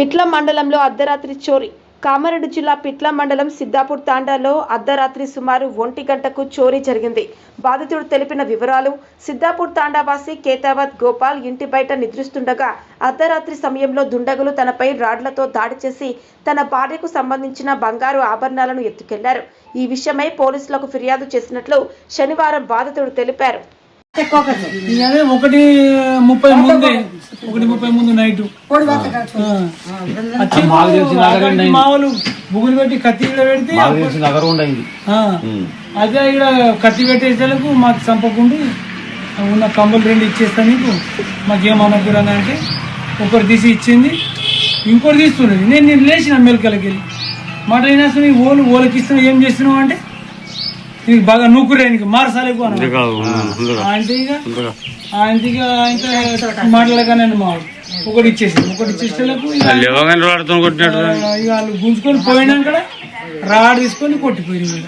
పిట్ల మండలంలో అర్ధరాత్రి చోరీ. కామారెడ్డి జిల్లా పిట్ల మండలం సిద్దాపూర్ తాండాలో అర్ధరాత్రి సుమారు ఒంటి గంటకు చోరీ జరిగింది. బాధితుడు తెలిపిన వివరాలు సిద్దాపూర్ తాండావాసి కేతావత్ గోపాల్ ఇంటి బయట నిద్రిస్తుండగా అర్ధరాత్రి సమయంలో దుండగులు తనపై రాడ్లతో దాడి చేసి తన భార్యకు సంబంధించిన బంగారు ఆభరణాలను ఎత్తుకెళ్ళారు. ఈ విషయమై పోలీసులకు ఫిర్యాదు చేసినట్లు శనివారం బాధితుడు తెలిపారు. ఒకటి ముప్పై ముందే ఒకటి ముప్పై ముందు నైట్ మా వాళ్ళు బుగులు పెట్టి కత్తి పెడితే మాకు తెలిసి నగరం ఉండయింది ఆ, అదే ఇక్కడ కత్తి పెట్టేసేలకు మాకు చంపకుండా ఉన్న కంబలు రెండు ఇచ్చేస్తా నీకు. మాకేమనుకున్నాను అంటే ఒకటి తీసి ఇచ్చింది ఇంకోటి తీస్తున్నది నేను నేను లేచిన మెలకలకి వెళ్ళి మాట అయినా ఓలు ఓలకి ఇస్తున్నా ఏం చేస్తున్నావు అంటే నీకు బాగా నూకురేనికి మార్చాలేకు అన్నాడు అంటే ఇక ఆయనకి ఇక మాట్లాడగానే మా వాడు. ఒకటి ఇచ్చేసి ఒకటి ఇచ్చేసేలకు ఇక వాళ్ళు గుంజుకొని పోయినాక రాడ్ తీసుకొని కొట్టిపోయింది